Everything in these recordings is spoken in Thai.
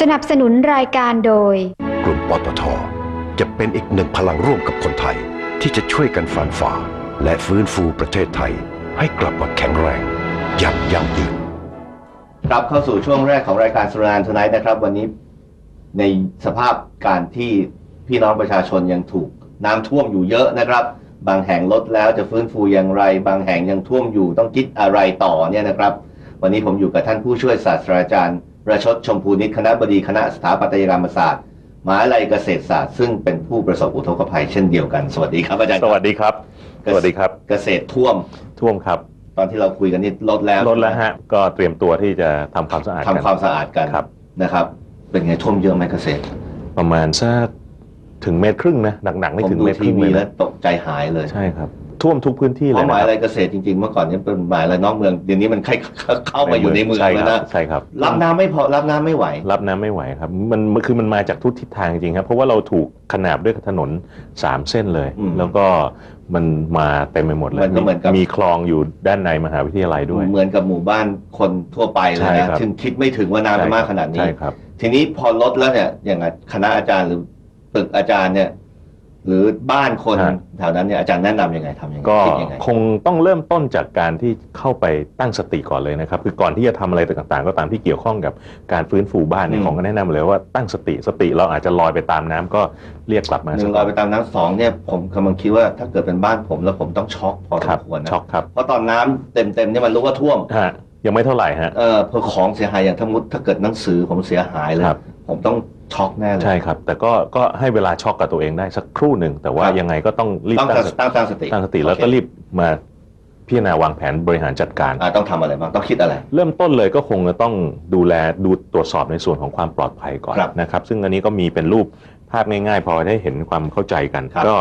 สนับสนุนรายการโดย กลุ่มปตทจะเป็นอีกหนึ่งพลังร่วมกับคนไทย ที่จะช่วยกันฝ่านฝ่า และฟื้นฟูประเทศไทย ให้กลับมาแข็งแรงอย่างยั่งยืนกลับเข้าสู่ช่วงแรกของรายการสุรานทนายนะครับ วันนี้ในสภาพการที่พี่น้องประชาชนยังถูก น้ำท่วมอยู่เยอะนะครับ บางแห่งลดแล้วจะฟื้นฟูอย่างไร บางแห่งยังท่วมอยู่ต้องคิดอะไรต่อเนี่ยนะครับ วันนี้ผมอยู่กับท่านผู้ช่วยศาสตราจารย์ประชดชมพูนิตคณะบดีคณะสถาปัตยกรรมศาสตร์มหาวิทยาลัยเกษตรศาสตร์ซึ่งเป็นผู้ประสบอุทกภัยเช่นเดียวกัน สวัสดีครับอาจารย์สวัสดีครับ สวัสดีครับ เกษตรท่วมท่วมครับ ตอนที่เราคุยกันนี่ลดแล้วลดแล้วฮะก็เตรียมตัวที่จะทำความสะอาดกันทำความสะอาดกันครับนะครับ เป็นไงท่วมเยอะไหมเกษตร ประมาณสัก ถึงเมตรครึ่งนะหนักๆไม่ผมถึงดูเมตรคทีรึ่งวีเลยแล้วนะตกใจหายเลยใช่ครับท่วมทุกพื้นที่เพเลยราะหนะมายคอะไรรับเกษตรจริงๆ เมื่อก่อนนี่เป็นหมายอะไรนอกเมืองเดี๋ยวนี้มันเข้าไปอยู่ในเมืองใช่แล้ควรับนะใช่ครับ รับน้ำไม่พอรับน้ำไม่ไหว รับน้ำไม่ไหวครับมันมันคือมันมาจากทุกทิศทางจริงๆครับ เพราะว่าเราถูกขนาบด้วยถนนสามเส้นเลยอืมแล้วก็มันมาเต็มไปหมดเลยมันก็เหมือนกับมีคลองอยู่ด้านในมหาวิทยาลัยด้วย เหมือนกับหมู่บ้านคนทั่วไปเลยใช่นะครับซึ่งคิดไม่ถึงว่าน้ำจะมากขนาดนี้ใช่ครับทีนี้พอลดแล้วเนี่ยอย่างคณะอาจารย์หรือ ตึกอาจารย์เนี่ย หรือบ้านคนฮะ แถวนั้นเนี่ยอาจารย์แนะนำยังไงทำยังไงก็คิดยังไง คงต้องเริ่มต้นจากการที่เข้าไปตั้งสติก่อนเลยนะครับ คือก่อนที่จะทำอะไรต่างๆ ก็ตามที่เกี่ยวข้องกับการฟื้นฟูบ้านเนี่ยอืมผมก็แนะนำเลยว่าตั้งสติสติเราอาจจะลอยไปตามน้ำก็เรียกกลับมาหนึ่งลอยไปตามน้ำสองเนี่ยผมกำลังคิดว่าถ้าเกิดเป็นบ้านผมแล้วผมต้องช็อกพอสครัมบควรนะช็อกครับเพราะตอนน้ำเต็มๆเนี่ยมันรู้ว่าท่วมฮะยังไม่เท่าไหร่ฮะ เออพอของเสียหายอย่างทั้งมุดถ้าเกิดหนังสือผมเสียหายเลยครับ ผมต้อง ช็อกแน่เลยใช่ครับ แต่ก็ก็ให้เวลาช็อกกับตัวเองได้สักครู่หนึ่ง แต่ว่าครับยังไงก็ต้องรีบต้องตั้งสติตั้งตั้งสติตั้งสติแล้วก็โอเครีบมาพิจารณาวางแผนบริหารจัดการอ่าต้องทำอะไรบ้างต้องคิดอะไร เริ่มต้นเลยก็คงจะต้องดูแลดูตรวจสอบในส่วนของความปลอดภัยก่อนครับนะครับ ซึ่งอันนี้ก็มีเป็นรูปภาพง่ายๆ พอได้เห็นความเข้าใจกันครับก็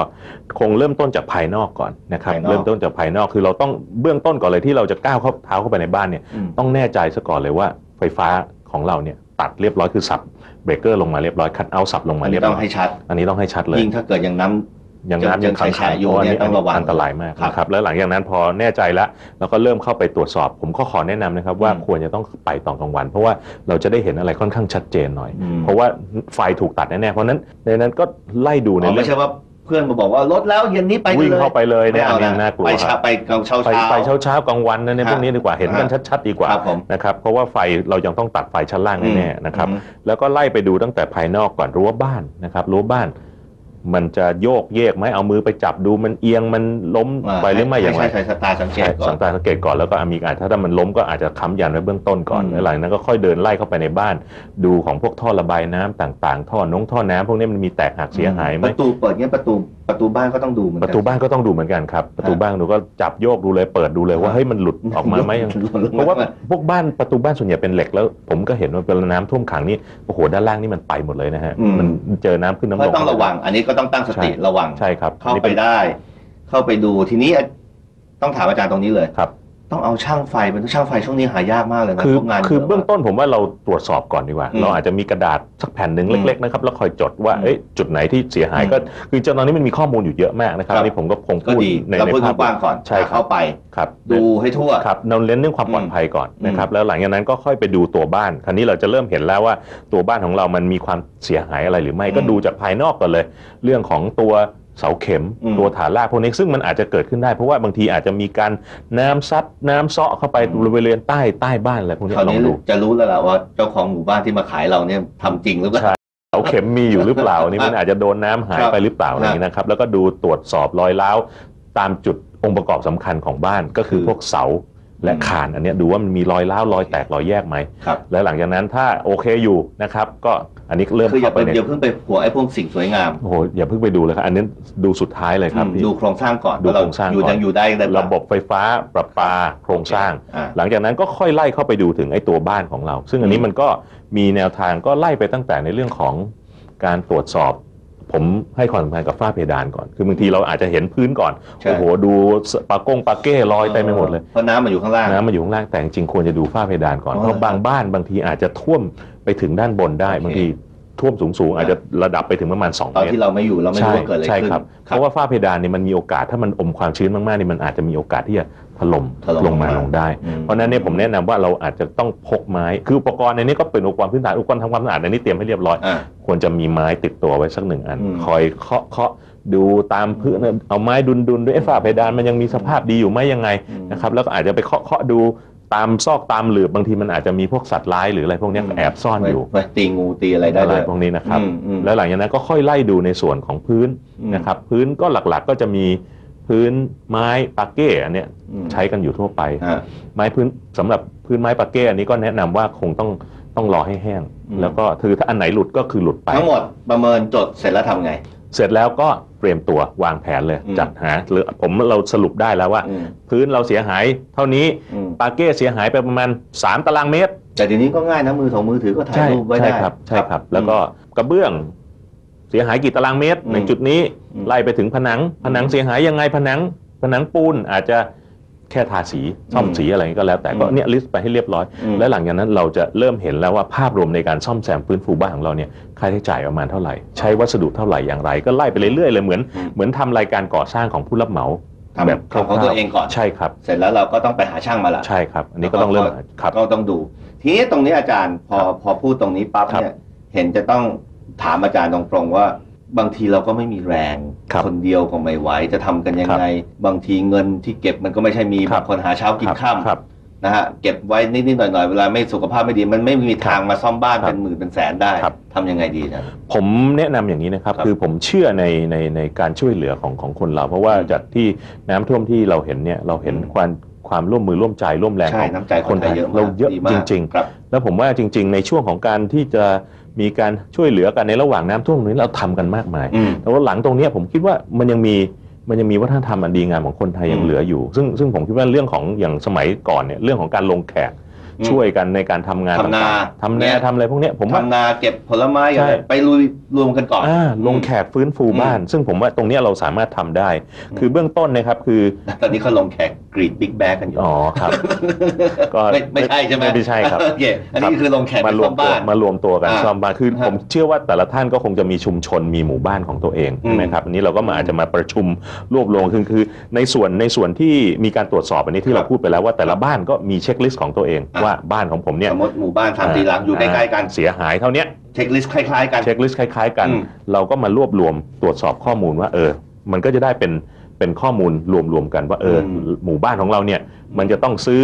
คงเริ่มต้นจากภายนอกก่อนนะครับภายนอกเริ่มต้นจากภายนอกคือเราต้องเบื้องต้นก่อนเลยที่เราจะก้าวเข้าเท้าเข้าไปในบ้านเนี่ยอืมต้องแน่ใจซะก่อนเลยว่าไฟฟ้าของเราเนี่ยตัดเรียบร้อยคือสับ เบรกเกอร์ลงมาเรียบร้อยคัดเอาสับลงอัมานเรีนี้ยบต้อร้งอยให้ชัด อันนี้ต้องให้ชัดเลยยิ่งถ้าเกิดยังน้ำยังยังน้ำยังยังแฉะๆอยู่พราะเนี่ยต้องระวังอันตรายมากครับนะครับแล้วหลังจากนั้นพอแน่ใจแล้วเราก็เริ่มเข้าไปตรวจสอบ ผมก็ขอแนะนำนะครับว่าอืมควรจะต้องไปตอนกลางวัน เพราะว่าเราจะได้เห็นอะไรค่อนข้างชัดเจนหน่อยอืมเพราะว่าไฟถูกตัดแน่ๆเพราะฉะนั้นในนั้นก็ไล่ดูในอ๋อเรื่ไม่องใช่ว่า เพื่อนมาบอกว่าลดแล้วเย็นนี้ไปกันวิ่งเลยเข้าไปเลยไม่เนี่ยเอาอันนี้นะน่ากลัวไปคเช้ารับไปกลางเช้าไปเช้าไปเช้าเช้ากลางวันนะเนี่ยฮะพวกนี้ดีกว่าเห็นกันฮะชัดๆดีกว่าครับผมนะครับเพราะว่าไฟเรายังต้องตัดไฟชั้นล่างแน่ๆนะครับอืมแล้วก็ไล่ไปดูตั้งแต่ภายนอกก่อนรั้วบ้านนะครับรั้วบ้าน มันจะโยกเยกไหมเอามือไปจับดูมันเอียงมันล้มาไปหรือไม่อย่างไรใช่ใช่สตาร์สังเกใช่ตก่อสันงตาสังเกตก่อนแล้วก็มีการถ้ามันล้มก็อาจจะค้ำยันไว้เบื้องต้นก่อนอืมแล้วหลังนั้นก็ค่อยเดินไล่เข้าไปในบ้าน ดูของพวกท่อระบายน้ำต่าง ๆ ท่อน้องท่อน้ำพวกนี้มันมีแตกหักเสียหายไหมประตูเปิดเงี้ยประตู ประตูบ้านก็ต้องดูเหมือนปกัน ระตูบ้านก็ต้องดูเหมือนกันครับ ประตูบ้านดูก็จับโยกดูเลยเปิดดูเลยว่าเฮ้ยมันหลุดออกมาไหมเพราะว่าพวกบ้านประตูบ้านส่วนใหญ่เป็นเหล็กแล้ว ผมก็เห็นว่าเวลาน้ำท่วมขังนี่โอ้โหด้านล่างนี่มันไปหมดเลยนะฮะอืม มันเจอน้ำขึ้นน้ำลก็งต้องระวัง อันนี้ก็ต้องตั้งสติใช่ระวัง ใช่ครับเข้านี่ไปนได้ เข้าไปดูทีนี้ต้องถามอาจารย์ตรงนี้เลย ครับ ต้องเอาช่างไฟเป็นช่างไฟช่วงนี้หายากมากเลยนะคือพวกงานคือเยะเบื้องต้นผมว่าเราตรวจสอบก่อนดีกว่าอืมเราอาจจะมีกระดาษสักแผ่นหนึ่งอืมเล็กๆนะครับแล้วคอยจดว่าอืมเอ้ยจุดไหนที่เสียหายอืมก็คือตอนนี้มันมีข้อมูลอยู่เยอะมากนะครับครับอันนี้ผมก็คงก็พูดดีในเราในพูดภาพกว้างๆก่อนใช่ครับเข้าไปครับดูให้ทั่วครับเราเน้นเรื่องความปลอดภัยก่อนอืมนะครับแล้วหลังจากนั้นก็ค่อยไปดูตัวบ้านคราวนี้เราจะเริ่มเห็นแล้วว่าตัวบ้านของเรามันมีความเสียหายอะไรหรือไม่อืมก็ดูจากภายนอกก่อนเลย เรื่องของตัว เสาเข็มอืมตัวฐานรากพวกนี้ซึ่งมันอาจจะเกิดขึ้นได้ เพราะว่าบางทีอาจจะมีการน้ำซัดน้ำเซาะเข้าไปอืมบริเวณใต้ใต้บ้านอะไรพวกนี้คราวลอนี้งดูจะรู้แล้วล่ะว่าเจ้าของหมู่บ้านที่มาขายเราเนี่ยทำจริงหรือเปล่าใช่เสาเข็มมีอยู่หรือเปล่านี่มันอาจจะโดนน้ำหายไปหรือเปล่าอะไรอย่างนี้นะครับแล้วก็ดูตรวจสอบรอยร้าวตามจุดองค์ประกอบสำคัญของบ้านก็คือคือพวกเสาและอืมคานอันเนี้ยดูว่ามันมีรอยร้าวรอยแตกรอยแยกไหมครับแล้วหลังจากนั้นถ้าโอเคอยู่นะครับก็ อันนี้เริ่มคืออย่าเข้าไปไปในอย่าเพิ่งไปหัวไอ้พวกสิ่งสวยงาม โอ้โหอย่าเพิ่งไปดูเลยครับ อันนี้ดูสุดท้ายเลยครับอืมพี่ ดูโครงสร้างก่อนดูว่าเโครงสร้างอยู่ก่อน ยังอยู่ได้ได้เปล่าระบบไฟฟ้าประปาโครงสร้าง อ่า หลังจากนั้นก็ค่อยไล่เข้าไปดูถึงไอ้ตัวบ้านของเรา ซึ่งอันนี้อืม มันก็มีแนวทางก็ไล่ไปตั้งแต่ในเรื่องของการตรวจสอบ ผมให้ความสำคัญกับฝ้าเพดานก่อน คือบางทีเราอาจจะเห็นพื้นก่อน ใช่โอ้โห ดูปากงปาเก้ลอยเต็มไปหมดเลย เพราะน้ำมันอยู่ข้างล่าง น้ำมันอยู่ข้างล่างแต่จริงๆควรจะดูฝ้าเพดานก่อน อ๋อ เพราะบางบ้านบางทีอาจจะท่วม ไปถึงด้านบนได้โอเคบางทีท่วมสูงๆอาจจะระดับไปถึงประมาณ2ตอนเมตรที่เราไม่อยู่เราไม่รู้ว่าเกิดอะไรใช่ขึ้นครับเพราะว่าฝ้าเพดานเนี่ยมันมีโอกาสถ้ามันอมความชื้นมากๆนี่มันอาจจะมีโอกาสที่จะถล่มถล่มลงมาลงมาลงได้อืมเพราะฉะนั้นเนี่ยผมแนะนำว่าเราอาจจะต้องพกไม้ คืออุปกรณ์ในนี้ก็เป็นอุปกรณ์พื้นฐานอุปกรณ์ทำความสะอาดในนี้เตรียมให้เรียบร้อยอ่าควรจะมีไม้ติดตัวไว้สักหนึ่งอันอืมคอยเคาะเคาะดูตามพื้นเอาไม้ดุนดุนๆด้วยไอ้ฝ้าเพดานมันยังมีสภาพดีอยู่ไหมยังไงนะครับแล้วก็อาจจะไปเคาะเคาะดู ตามซอกตามหลืบบางทีมันอาจจะมีพวกสัตว์ร้ายหรืออะไรพวกเนี้ยแอบซ่อนอยู่ไว้ตีงูตีอะไรได้อะไรด้วยพวกนี้นะครับอืมอืมแล้วหลังจากนั้นก็ค่อยไล่ดูในส่วนของพื้นอืมนะครับพื้นก็หลักๆก็จะมีพื้นไม้ปาเก้อันเนี้ยอืมใช้กันอยู่ทั่วไปฮะไม้พื้นสำหรับพื้นไม้ปาเก้อันนี้ก็แนะนำว่าคงต้องต้องรอให้แห้งอืมแล้วก็ถือถ้าอันไหนหลุดก็คือหลุดไป ทั้งหมดประเมินจดเสร็จแล้วทำไง เสร็จแล้วก็เตรียมตัววางแผนเลยอืมจัดหาหรือผมเราสรุปได้แล้วว่าอืมพื้นเราเสียหายเท่านี้อืมปาเก้เสียหายไปประมาณ 3 ตารางเมตร แต่เดี๋ยวนี้ก็ง่ายนะมือสองมือถือก็ถ่ายใช่รูปไว้ใช่ได้ครับใช่ครับ แล้วก็กระเบื้องเสียหายกี่ตารางเมตรอืมในจุดนี้อืมไล่ไปถึงผนัง ผนังเสียหายยังไงผนังผนังปูนอาจจะ แค่ทาสีซ่อมอืมสีอะไรก็แล้วแต่ก็อืมเนี่ยลิสต์ไปให้เรียบร้อยอืมและหลังจากนั้นเราจะเริ่มเห็นแล้วว่าภาพรวมในการซ่อมแซมฟื้นฟูบ้านของเราเนี่ยค่าใช้จ่ายประมาณเท่าไหร่ ใช้วัสดุเท่าไหร่อย่างไร ก็ไล่ไปเรื่อยๆเลยเหมือนอืมเหมือนทำรายการก่อสร้างของผู้รับเหมาทำแบบของของตัวเองก่อนใช่ครับ เสร็จแล้วเราก็ต้องไปหาช่างมาละใช่ครับ อันนี้ก็ต้องเริ่มครับก็ต้องดู ทีนี้ตรงนี้อาจารย์พอครับพอพูดตรงนี้ปั๊บครับเนี่ยเห็นจะต้องถามอาจารย์ตรงๆว่า บางทีเราก็ไม่มีแรงครับนเดียวก็ไม่ไหวจะทำกันยังไง บางทีเงินที่เก็บมันก็ไม่ใช่มีครับบางคนหาเช้ากินครับค่ำ ครับ นะฮะเก็บไว้นิดๆหน่อยๆ เวลาไม่สุขภาพไม่ดี มันไม่มีทางมาซ่อมบ้านครับเป็นหมื่นเป็นแสนได้ครับ ทำยังไงดีอาจารย์ผมแนะนำอย่างนี้นะครับ ครับคือผมเชื่อในในในการช่วยเหลือของของคนเรา เพราะว่าอืมจากที่น้ำท่วมที่เราเห็นเนี่ยเราเห็นอืม ความความร่วมมือร่วมใจร่วมแรงใช่ของ น้ำใจคคนนไทไทยยเยอะมากเราเยอะดีมากจริงครับๆแล้วผมว่าจริง ๆ ในช่วงของการที่จะ มีการช่วยเหลือกันในระหว่างน้ำท่วมนี้เราทำกันมากมายอืมแต่ว่าหลังตรงเนี้ยผมคิดว่ามันยังมีมันยังมีวัฒนธรรมอันดีงามของคนไทยยังอืมเหลืออยู่ ซึ่งซึ่งผมคิดว่าเรื่องของอย่างสมัยก่อนเนี่ยเรื่องของการลงแขกอืม ช่วยกันในการทำงานทำนาต่งๆทำเนี่นายทำอะไรพวกเนี้ยผมว่าทำนาเก็บผลไม้ใช่อะไรไปลุยรวมกันก่อนอ่าลงแขกฟื้นฟูบ้าน ซึ่งผมว่าตรงเนี้ยเราสามารถทำได้ คือเบื้องต้นนะครับคือ ตอนนี้เขาลงแขกกรีดบิ๊กแบกกันอยู่อ๋อครับก็ไม่ไม่ใช่ใช่ไหมไม่ใช่ครับโอเคอันนี้คือลงแขกมารวมไปตัวซ่อบ้านมารวมตัวกันอ่าซ่อมบ้านคือฮะผมเชื่อว่าแต่ละท่านก็คงจะมีชุมชนมีหมู่บ้านของตัวเองอืมใช่ไหมครับอันนี้เราก็มาอาจจะมาประชุมรวบรวมคือคือในส่วนในส่วนที่มีการตรวจสอบอันนี้ที่ครัเราบพูดไปแล้วว่าแต่ละบ้านก็มีเช็คลิสต์ของตัวเองอะว่าบ้านของผมเนี่ยสมมติหมู่บ้านสามสี่หลังอยู่ใกล้ๆกันเสียหายเท่าเนี้ยเช็คลิสต์คล้ายๆกันเช็คลิสต์คล้ายๆกันอืมเราก็มารวบรวมตรวจสอบข้อมูลว่าเออ มันก็จะได้เป็นเป็นข้อมูลรวมๆกันว่าเอออมหมู่บ้านของเราเนี่ยมันจะต้องซื้อ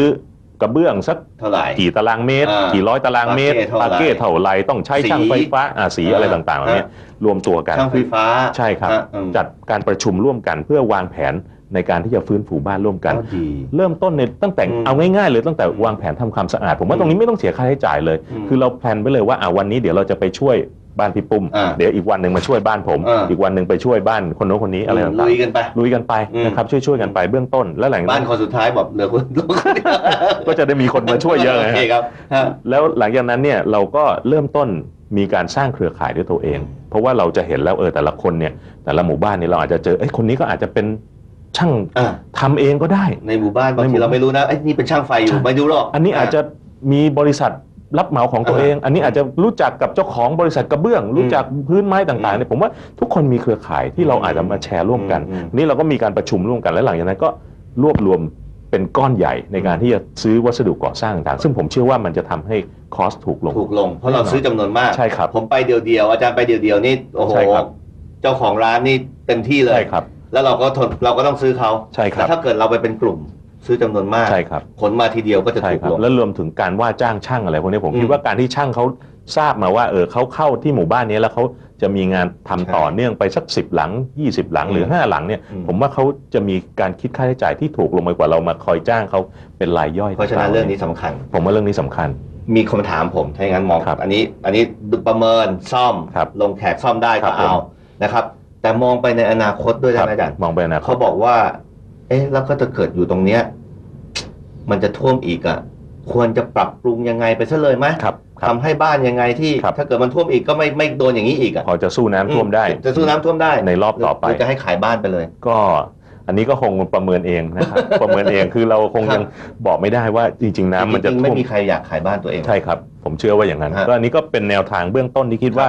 กระเบื้องสักเท่าไหร่กี่ตารางเมตรอ่ากี่ร้อยตารางเมตรปาปาเก้เก้เท่าเท่าไหไรร่ต้องใช้สีช่างไฟฟ้าอ่าสีอ่าอะไรต่างๆเหล่านี้ฮะรวมตัวกันช่างไฟฟ้าใช่ครับฮะอืมจัดการประชุมร่วมกันเพื่อวางแผน ในการที่จะฟื้นฟูบ้านร่วมกันก็ดีเริ่มต้นในตั้งแต่อืมเอาง่ายๆเลยตั้งแต่วางแผนทำความสะอาด ผมว่าตรงนี้ไม่ต้องเสียค่าใช้จ่ายเลยอืมคือเราแพลนไปเลยว่าอ่าวันนี้เดี๋ยวเราจะไปช่วยบ้านพี่ปุ้มอ่าเดี๋ยวอีกวันหนึ่งมาช่วยบ้านผมอ่าอีกวันหนึ่งไปช่วยบ้านคนโน้นคนนี้อะไรต่างลุยกันไปๆลุยกันไปอืมนะครับช่วยๆกันไปเบื้องต้น แล้วหลังจากบ้านนั้นคนสุดท้ายบอกเหลือคนคนเดียวก็จะได้มีคนมาช่วยเยอะโอนะเคฮะครับฮะแล้วหลังจากนั้นเนี่ยเราก็เริ่มต้นมีการสร้างเครือข่ายด้วยตัวเอง เพราะว่าเราจะเห็นแล้วเออแต่ละคนเนี่ยแต่ละหมู่บ้านเนี่ยเราอาจจะเจอเอ้ยคนนี้ก็อาจจะเป็น ช่างอ่าทำเองก็ได้ ในหมู่บ้านบางในหมู่ ทีเราไม่รู้นะไอ้ยนี่เป็นช่างไฟอยู่ใช่ไม่รู้หรอก อันนี้อาจจะมีบริษัทรับเหมาของตัวเอง อันนี้อาจจะรู้จักกับเจ้าของบริษัทกระเบื้อง รู้จักพื้นไม้ต่างๆเนี่ยผมว่าทุกคนมีเครือข่ายที่เราอาจจะมาแชร์ร่วมกัน อืมนี่เราก็มีการประชุมร่วมกันและหลังจากนั้นก็รวบรวมเป็นก้อนใหญ่ในการที่จะซื้อวัสดุก่อสร้างต่างๆซึ่งผมเชื่อว่ามันจะทำให้คอสถูกลง ถูกลง เพราะเราซื้อจำนวนมาก ใช่ครับ ผมไปเดียวๆอาจารย์ไปเดียวๆนี่โอ้โหใช่ครับ เจ้าของร้านนี่เต็มที่เลย ใช่ครับ แล้วเราก็ทนเราก็ต้องซื้อเขาใช่ครับ แต่ถ้าเกิดเราไปเป็นกลุ่มซื้อจำนวนมาก ใช่ครับขนมาทีเดียวก็จะใช่ถูกครับลง แล้วรวมถึงการว่าจ้างช่างอะไรพวกนี้ผมอืมคิดว่าการที่ช่างเขาทราบมาว่าเออเขาเข้าที่หมู่บ้านนี้แล้วเขาจะมีงานทำใช่ต่อเนื่องไปสักสิบหลัง 20 หลังหรืออืม5หลังเนี่ยอืม ผมว่าเขาจะมีการคิดค่าใช้จ่ายที่ถูกลงไปกว่าเรามาคอยจ้างเขาเป็นรายย่อยเพราะฉะนั้นเรื่องนี้สำคัญ ผมว่าเรื่องนี้สำคัญ มีคำถามผมถ้าอย่างนั้นมอง ครับอันนี้อันนี้ประเมินซ่อมครับลงแขกซ่อมได้ครัก็บเอาผมนะครับ แต่มองไปในอนาคตด้วยได้ไหมอาจารย์มองไปอนาคเขาตบอกว่า เอ๊ะ แล้วก็จะเกิดอยู่ตรงเนี้ย มันจะท่วมอีกอะ ควรจะปรับปรุงยังไงไปซะเลยไหมครับครับทำให้บ้านยังไงที่ ครับ ถ้าเกิดมันท่วมอีกก็ไม่ไม่โดนอย่างนี้อีกอะพอจะสู้น้ำท่วมได้จะสู้น้ำท่วมได้ในรอบต่อไป หรืจะให้ขายบ้านไปเลย ก็อันนี้ก็คงประเมินเองนะครับ ประเมินเองคือเราคงยังบอกไม่ได้ว่าจริงๆน้ำมันจะจริงๆท่ไม่วมมีใครอยากขายบ้านตัวเอง ใช่ครับ ผมเชื่อว่าอย่างนั้น ฮะก็อันนี้ก็เป็นแนวทางเบื้องต้นที่คิดว่า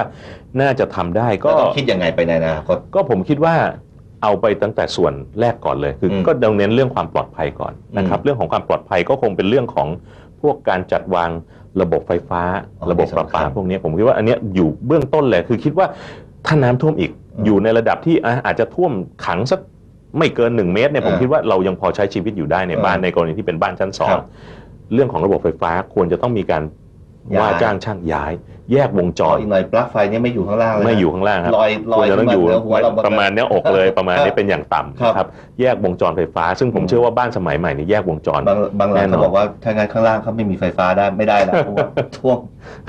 น่าจะทำได้ก็ ก็ต้องคิดยังไงไปในอนาคต ก็ผมคิดว่าเอาไปตั้งแต่ส่วนแรกก่อนเลย คืออมก็ดำเน้นเรื่องความปลอดภัยก่อนนะครับ อืมเรื่องของความปลอดภัยก็คงเป็นเรื่องของพวกการจัดวางระบบไฟฟ้า อ๋อระบบประปาสำคัญพวกนี้ผมคิดว่าอันเนี้ยอยู่เบื้องต้นเลยคือคิดว่าถ้าน้ำท่วมอีกอืมอยู่ในระดับที่อะอาจจะท่วมขังสักไม่เกินหนึ่งเมตรเนี่ยผมอ่าคิดว่าเรายังพอใช้ชีวิตอยู่ได้ในอ่าบ้านในกรณีที่เป็นบ้านชั้นสอคงรับ เรื่องของระบบไฟฟ้าควรจะต้องมีการย้าย ว่าจ้างช่างย้าย แยกวงจอ๋อรอีกหน่อยปลั๊กไฟเนี่ยไม่อยู่ข้างล่างเลยนะไม่อยู่ข้างล่างครับลอยลอยควรจะต้องอยู่ขึ้นมาเหนือหัวเราประมาณเนี้ยอกเลยประมาณครันี้บเป็นอย่างต่ำครับนะครับ แยกวงจรไฟฟ้า ซึ่งผมอืมเชื่อว่าบ้านสมัยใหม่นี่แยกวงจรบางบางหลังแน่นอนเขาบอกว่าถ้างั้นข้างล่างเขาไม่มีไฟฟ้าได้ไม่ได้แล้วเพราะว่าท่วม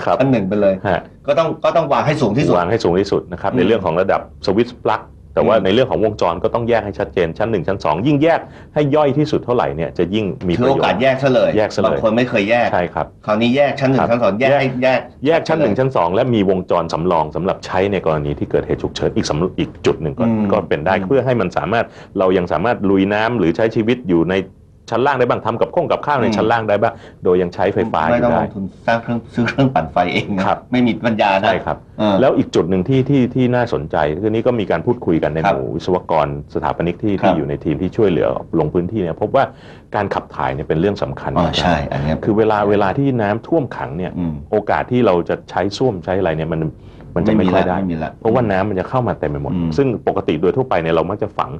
ครับชั้นหนึ่งไปเลยฮะก็ต้องก็ต้องวางให้สูงที่สุดวางให้สูงที่สุดนะครับอืมในเรื่องของระดับสวิตช์ปลั๊ก แต่ว่าอืมในเรื่องของวงจรก็ต้องแยกให้ชัดเจนชั้นหนึ่งชั้นสองยิ่งแยกให้ย่อยที่สุดเท่าไหร่เนี่ยจะยิ่งมีถืปอระโอโยชกาสน์แยกซะเลยแยกซะเลยบางคนไม่เคยแยกใช่ครับคราวนี้แยกชั้นหนึ่ครังบชั้นสองแยกแยกให้แยกแยกชั้นหนึ่งชั้นสองและมีวงจรสำรองสำหรับใช้ในกรณีที่เกิดเหตุฉุกเฉินอีกสำอีกจุดหนึ่งก็อืมก็เป็นได้อืมเพื่อให้มันสามารถเรายังสามารถลุยน้ำหรือใช้ชีวิตอยู่ใน ชั้นล่างได้บ้างทำกับข้องกับข้าวในชั้นล่างได้บ้างโดยยังใช้ไฟฟ้าอไม่ยู่ต้องลได้งทุนสร้างเครื่องซื้อเครื่องปั่นไฟเองนะครับไม่มีปัญญานะใช่ครับเออแล้วอีกจุดหนึ่งที่ที่ที่น่าสนใจคือนี้ก็มีการพูดคุยกันในครัหบมู่วิศวกรสถาปนิกที่ครับที่อยู่ในทีมที่ช่วยเหลือลงพื้นที่เนี่ยพบว่าการขับถ่ายเนี่ยเป็นเรื่องสำคัญอ๋อมากใช่อันเนี้ยคือเวลาเวลาที่น้ำท่วมขังเนี่ยอืมโอกาสที่เราจะใช้ส้วมใช้อะไรเนี่ยมัน มันจะไม่ค่อยได้ไม่มีละเพราะว่าน้ำมันจะเข้ามาเต็มไปหมดอืมซึ่งปกติโดยทั่วไปเนี่ยเรามักจะฝัง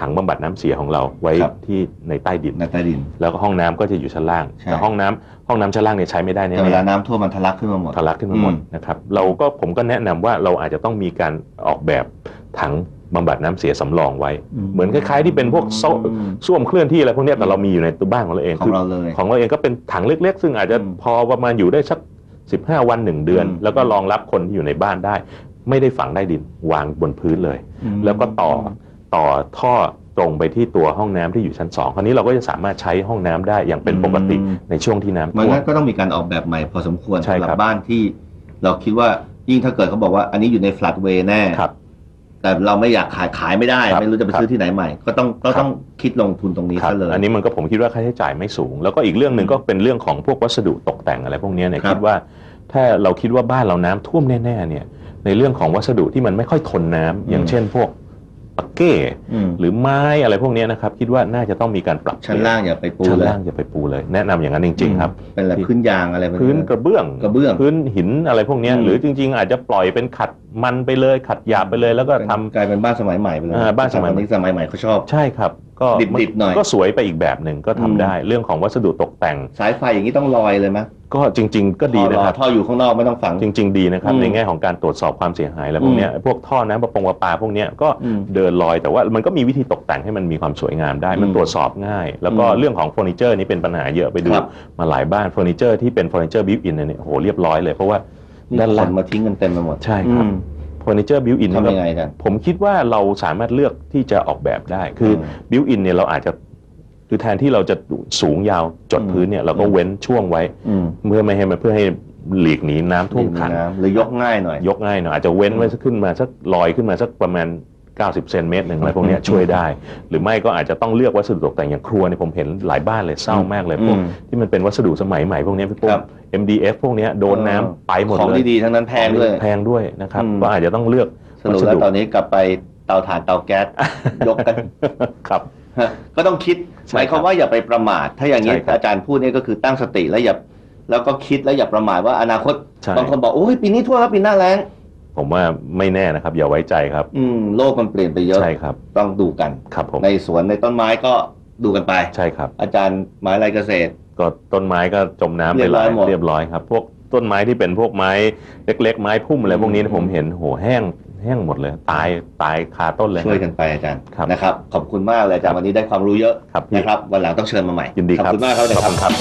ถังบำบัดน้ำเสียของเราไว้ครับที่ในใต้ดินในใต้ดิน แล้วก็ห้องน้ำก็จะอยู่ชั้นล่างใช่แต่ห้องน้ำห้องน้ำชั้นล่างเนี่ยใช้ไม่ได้แน่แต่เวลาๆน้ำท่วมมันทะลักขึ้นมาหมดทะลักขึ้นมาหมดอืมนะครับเราก็ผมก็แนะนำว่าเราอาจจะต้องมีการออกแบบถังบำบัดน้ำเสียสำรองไว้ เหมือนคล้ายๆที่เป็นพวกโซ่อืมส้วมเคลื่อนที่อะไรพวกเนี้ยแต่เรามีอยู่ในตัวบ้านของเราเองของเราเลยของเราเองก็เป็นถังเล็กๆ ซึ่งอาจจะอืมพอประมาณอยู่ได้สัก 15 วันหนึ่งเดือนอืมแล้วก็รองรับคนที่อยู่ในบ้านได้ ไม่ได้ฝังได้ดินวางบนพื้นเลยมแล้วก็ต่อต่อท่อตรงไปที่ตัวห้องน้ำที่อยู่ชั้นสองคราวนี้เราก็จะสามารถใช้ห้องน้ำได้อย่างเป็นปกติอืมในช่วงที่น้ำมันท่วมงั้นก็ต้องมีการออกแบบใหม่พอสมควรใช่สำหครัรับบบ้านที่เราคิดว่ายิ่งถ้าเกิดเขาบอกว่าอันนี้อยู่ใน flat way แน่ครับ แต่เราไม่อยากขายขายไม่ได้ ครับไม่รู้จะไปครับซื้อที่ไหนใหม่ ก็ต้องก็ต้องคิดลงทุนตรงนี้ครับซะเลย อันนี้มันก็ผมคิดว่าค่าใช้จ่ายไม่สูง แล้วก็อีกเรื่องหนึ่งก็เป็นเรื่องของพวกวัสดุตกแต่งอะไรพวกเนี้ยเนี่ยครับ คิดว่าถ้าเราคิดว่าบ้านเราน้ำท่วมแน่ๆเนี่ยในเรื่องของวัสดุที่มันไม่ค่อยทนน้ำอย่างเช่นพวก ปักเก้อืมหรือไม้อะไรพวกเนี้ยนะครับ คิดว่าน่าจะต้องมีการปรับชั้นล่างอย่าไปปูชั้นเลยล่างอย่าไปปูเลย แนะนำอย่างนั้นจริง ๆ ครับ เป็นอะไรพื้นยางอะไรแบบพื้นกระเบื้องกระเบื้องพื้นหินอะไรพวกเนี้ยอืมหรือจริง ๆ อาจจะปล่อยเป็นขัดมันไปเลยขัดหยาบไปเลย แล้วก็ทำกลายเป็นบ้านสมัยใหม่ไปเลยอ่าบ้านสมัยใหม่นี้สมัยใหม่เขาชอบใช่ครับก็ดิบๆหน่อยก็สวยไปอีกแบบหนึ่งก็ทำอืมได้ เรื่องของวัสดุตกแต่ง สายไฟอย่างนี้ต้องลอยเลยไหม ก็จริง ๆ ก็ดีนะครับท่ออยู่ข้างนอกไม่ต้องฝังจริง ๆ ดีนะครับอืมในแง่ของการตรวจสอบความเสียหายอะไรพวกเนี้ยพวกท่อน้ำประปงประปาพวกเนี้ยก็อืมเดินลอยแต่ว่ามันก็มีวิธีตกแต่งให้มันมีความสวยงามได้ มันอืมตรวจสอบง่าย แล้วก็อืมเรื่องของเฟอร์นิเจอร์นี่เป็นปัญหาเยอะไปดูครับมาหลายบ้านเฟอร์นิเจอร์ที่เป็นเฟอร์นิเจอร์บิวอินเนี่ยโอ้โหเรียบร้อยเลยเพราะว่านี่ด้านคล่างนมาทิ้งกันเต็มไปหมดใช่ครับอืมเฟอร์นิเจอร์บิวอินทำยังไงกันผมคิดว่าเราสามารถเลือกที่จะออกแบบได้คืออมบิวอินเนี่ยเราอาจจะ คือแทนที่เราจะสูงยาวจดอืมพื้นเนี่ยเราก็เว้นช่วงไว้อืมเพื่อไม่ให้มันเพื่อให้หลีกหนีน้ำท่วมขังน้ำหรือยกง่ายหน่อย ยกง่ายหน่อยอาจจะเว้นไว้สักขึ้นมาสักลอยขึ้นมาสักประมาณ 90 เซนเมตรหนึ่งอะไรพวกเนี้ยอืมช่วยได้ หรือไม่ก็อาจจะต้องเลือกวัสดุตกแต่งอย่างครัวเนี่ยผมเห็นหลายบ้านเลยเศร้ามากเลยพวกอืมที่มันเป็นวัสดุสมัยใหม่พวกเนี้ยพี่ปุ้ครัมบ MDF พวกเนี้ยโดนน้ำไปหมดของเลยดีๆทั้งนั้นแพงด้วยแพงด้วยนะครับอืมก็อาจจะต้องเลือกสรุปแล้วตอนนี้กลับไปเตาถ่านเตาแก๊สยกกันครับ ก็ต้องคิดใช่หมายความว่าอย่าไปประมาท ถ้าอย่างนี้ใช่ครับอาจารย์พูดเนี่ยก็คือตั้งสติแล้วอย่าแล้วก็คิดแล้วอย่าประมาทว่าอนาคตใช่บางคนบอกโอ้ยปีนี้ทั่วแล้วปีหน้าแล้งผมว่าไม่แน่นะครับ อย่าไว้ใจครับ อืมโลกมันเปลี่ยนไปเยอะใช่ครับ ต้องดูกันครับผมในสวนในต้นไม้ก็ดูกันไปใช่ครับ อาจารย์ไม้ไรเกษตร ก็ต้นไม้ก็จมน้ำไปหลายเรียบร้อยหมดเรียบร้อยครับ พวกต้นไม้ที่เป็นพวกไม้เล็ก ๆ ไม้พุ่มอะไรพวกนี้อืมผมเห็นโหแห้ง แห้งหมดเลย ตายตายคาต้นเลย ช่วยกันไปอาจารย์ครับนะครับ ขอบคุณมากเลยอาจารย์วันนี้ได้ความรู้เยอะครับพี่นะครับ วันหลังต้องเชิญมาใหม่ยินดีขอบครับคุณมากครับอาจารย์ขอบคุณครับ